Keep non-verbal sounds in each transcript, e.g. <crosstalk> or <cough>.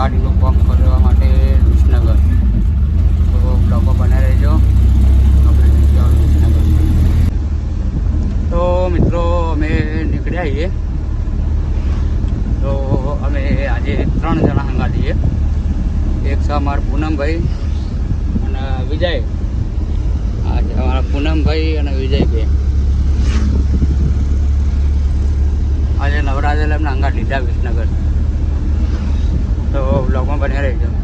ગાડીનું પંપ કરવા માટે વિસનગર. તો બ્લોકો બને રહેજો. આપણે તો મિત્રો, અમે નીકળ્યા છીએ. તો અમે આજે ત્રણ જણા હંગા છીએ. એક છે અમારા પૂનમભાઈ અને વિજય. આજે અમારા પૂનમભાઈ અને વિજયભાઈ આજે નવરાત્રે એમને હંગા લીધા વિસનગર. તો બ્લોગમાં બન્યા રહેજો.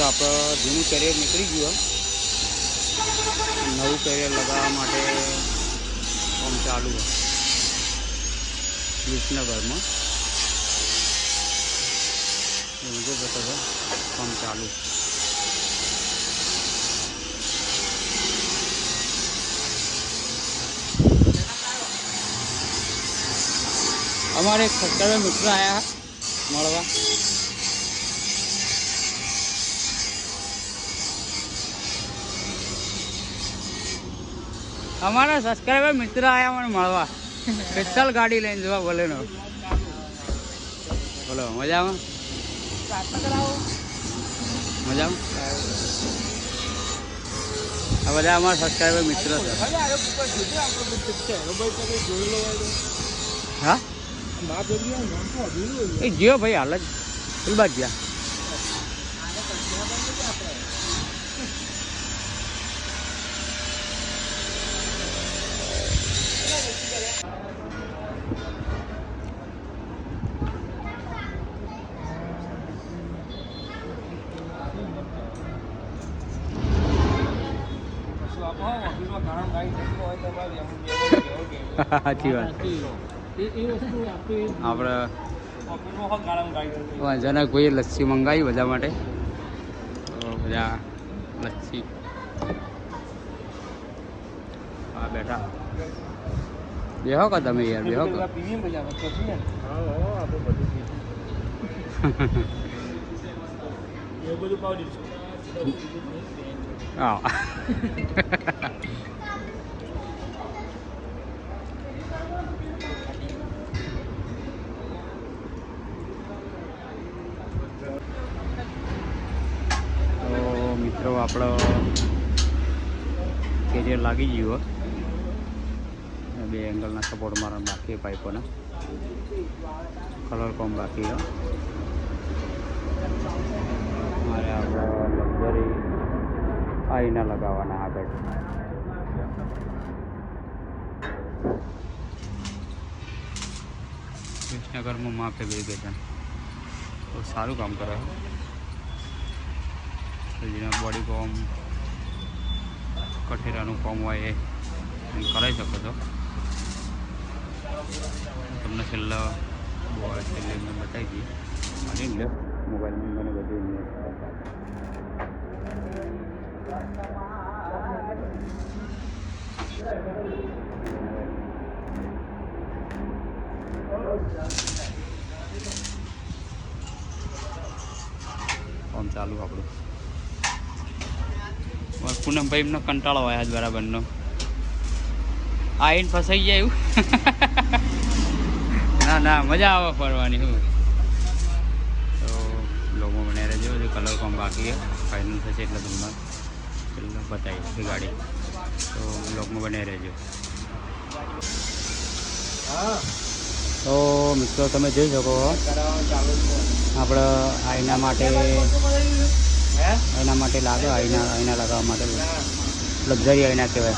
તો આપણે જૂનું કેરિયર નીકળી ગયું નવું કેરિયર લગાવવા માટે કામ ચાલુ વિસનગરમાં. જો જતો હતો કામ ચાલુ અમારે એક સત્તર મિત્ર આવ્યા મળવા. અમારા સબસ્ક્રાઈબર મિત્ર આવ્યા મને મળવા. સ્પેશિયલ ગાડી લઈને જોવા બોલે નો બોલો, મજામાં? મજામાં? આ બધા અમારા સબસ્ક્રાઈબર મિત્ર છે. હા? જીઓ ભાઈ હાલ જ. ફૂલબાજ ગયા <laughs> સાચી વાત. આપણે જનકભાઈએ લસ્સી મંગાવી બધા માટે? તો બધા લસ્સી. હા બેઠા. બેહો કા તમે યાર બેહો કા. <laughs> <laughs> હા તો મિત્રો આપણો કેરિયર લાગી ગયું હો બે એંગલના સપોર્ટ મારવા બાકી પાઇપોના કલર કોમ બાકી હો મારે આપણે લક્ઝરી આઈના લગાવવાના આગળ વિસનગરમાં માપે ગજન તો સારું કામ કરે છે જેના બોડી કોમ કઠેરાનું કોમ હોય એ કરાવી શકો છો તમને છેલ્લા છેલ્લે મેં બતાવી દઈએ અને લે મોબાઈલમાં મને બધું કામ ચાલુ આપણું. પૂનમભાઈ એમનો કંટાળો હોય આજ બરાબરનો. આવીને ફસાઈ જાય એવું? <laughs> ના ના, મજા આવે ફરવાની હું તો લોકો મને રહેજો, હજુ કલર કોમ બાકી ફાઇનલ થશે એટલે તમને એ ગાડી. તો બ્લોગમાં બને રહેજો. તો મિત્રો, તમે જોઈ શકો આપણે આઈના માટે એના માટે લાગે, આઈના આઈના લગાવવા માટે. લક્ઝરી આઈના કહેવાય.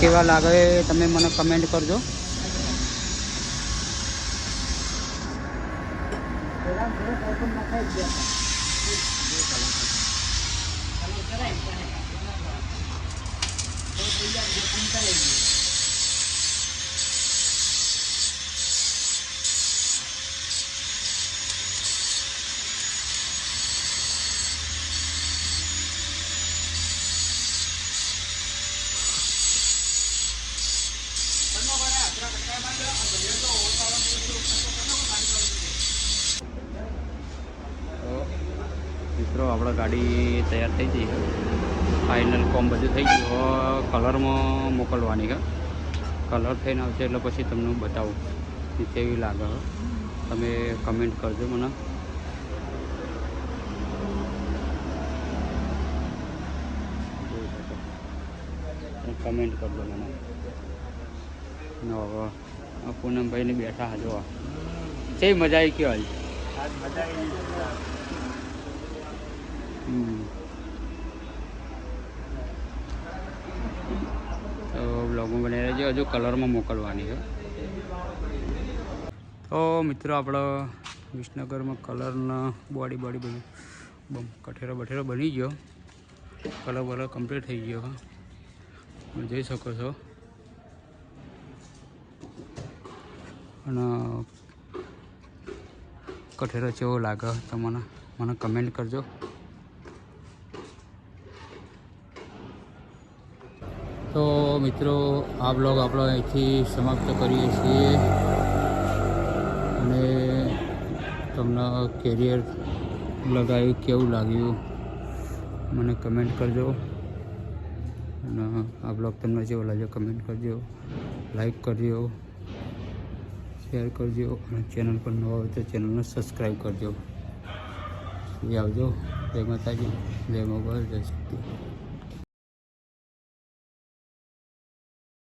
કેવા લાગે, તમે મને કમેન્ટ કરજો. Kalau 一下 મિત્રો, આપણે ગાડી તૈયાર થઈ ગઈ ફાઇનલ કોમ બધું થઈ ગયું. કલરમાં મોકલવાની છે. કલર થઈને આવશે એટલે પછી તમને બતાવું. કે કેવી લાગે તમે કમેન્ટ કરજો મને. કમેન્ટ કરજો મને. હવે પૂનમભાઈને બેઠા હા જોવા કેવી મજા આવી કયો મજા હમ. તો બ્લોગમાં બની રહેજો હજુ કલરમાં મોકલવાની છે. તો મિત્રો આપણો વિસનગરમાં કલરના બોડી બોડી બની. બમ, કઠેરો બઠેરો બની ગયો. કલર બલર કમ્પ્લીટ થઈ ગયો તમે જોઈ શકો છો. અને કઠેરો કેવો લાગે તમને મને કમેન્ટ કરજો. તો મિત્રો, આ બ્લોગ આપણે અહીંથી સમાપ્ત કરીએ છીએ. અને તમને કેરિયર લગાવ્યું કેવું લાગ્યું, મને કમેન્ટ કરજો. અને આ બ્લોગ તમને જેવો લાગ્યો કમેન્ટ કરજો. લાઈક કરજો. શેર કરજો. અને ચેનલ પર નવા હોય તો ચેનલને સબસ્ક્રાઈબ કરજો. આવજો. જય માતાજી. જય મોગલ. જય શક્તિ.